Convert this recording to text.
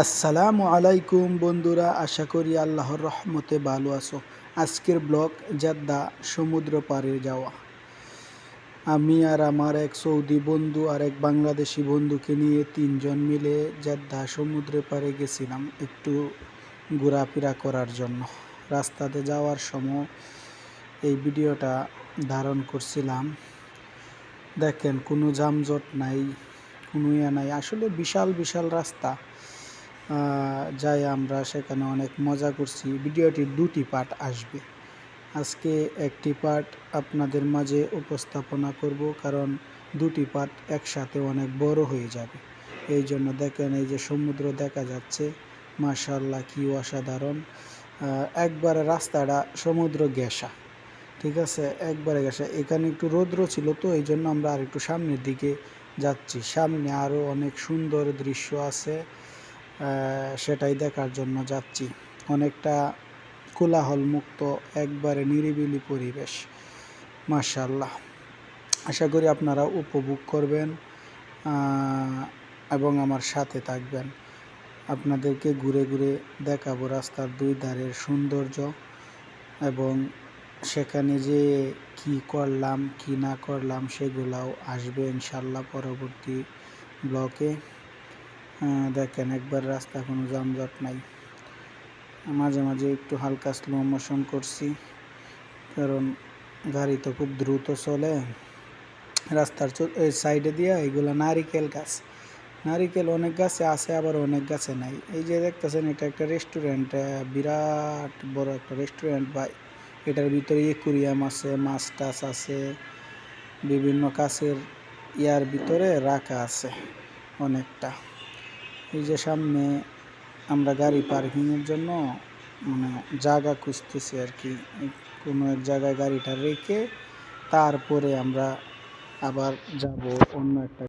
আসসালামু আলাইকুম বন্ধুরা, আশা করি আল্লাহর রহমতে ভালো আছো। আজকের ব্লগ জাদ্দা সমুদ্র পাড়ে যাওয়া। আমি আর আমার এক সৌদি বন্ধু আর এক বাংলাদেশি বন্ধুকে নিয়ে তিনজন মিলে জাদ্দা সমুদ্রে পাড়ে গেছিলাম একটু ঘোরাফেরা করার জন্য। রাস্তাতে যাওয়ার সময় এই ভিডিওটা ধারণ করছিলাম। দেখেন, কোনো যানজট নাই, কোনো ইয়ে নাই। আসলে বিশাল বিশাল রাস্তা। যাই আমরা সেখানে অনেক মজা করছি। ভিডিওটির দুটি পার্ট আসবে। আজকে একটি পার্ট আপনাদের মাঝে উপস্থাপনা করব, কারণ দুটি পার্ট একসাথে অনেক বড় হয়ে যাবে। এই জন্য দেখেন এই যে সমুদ্র দেখা যাচ্ছে মাশাল্লাহ কি অসাধারণ। একবারে রাস্তাটা সমুদ্র গেসা ঠিক আছে? একবারে গেসা এখানে একটু রৌদ্র ছিল তো, এই জন্য আমরা আর একটু সামনের দিকে যাচ্ছি। সামনে আরও অনেক সুন্দর দৃশ্য আছে। সেটাই দেখার জন্য যাচ্ছি। অনেকটা কোলাহল মুক্ত একবারে নিরিবিলি পরিবেশ। মার্শাল্লাহ আশা করি আপনারা উপভোগ করবেন এবং আমার সাথে থাকবেন। আপনাদেরকে ঘুরে ঘুরে দেখাবো রাস্তার দুই ধারের সৌন্দর্য এবং সেখানে যে কি করলাম, কি না করলাম, সেগুলাও আসবে ইনশাল্লাহ পরবর্তী ব্লকে। দেখেন একবার রাস্তা কোনো যানজট নাই। মাঝে মাঝে একটু হালকা স্লো মোশন করছি, কারণ গাড়ি তো খুব দ্রুত চলে। রাস্তার সাইডে দিয়ে এগুলো নারিকেল গাছ। নারিকেল অনেক গাছে আছে, আবার অনেক গাছে নাই। এই যে দেখতেছেন, এটা একটা রেস্টুরেন্ট বিরাট বড় একটা রেস্টুরেন্ট বা এটার ভিতরে একুরিয়াম আছে, মাছ টাছ আছে, বিভিন্ন কাছের ইয়ার ভিতরে রাখা আছে অনেকটা। এই যে সামনে আমরা গাড়ি পার্কিংয়ের জন্য মানে জায়গা খুঁজতেছি আর কি। কোনো এক জায়গায় গাড়িটা রেখে তারপরে আমরা আবার যাব অন্য একটা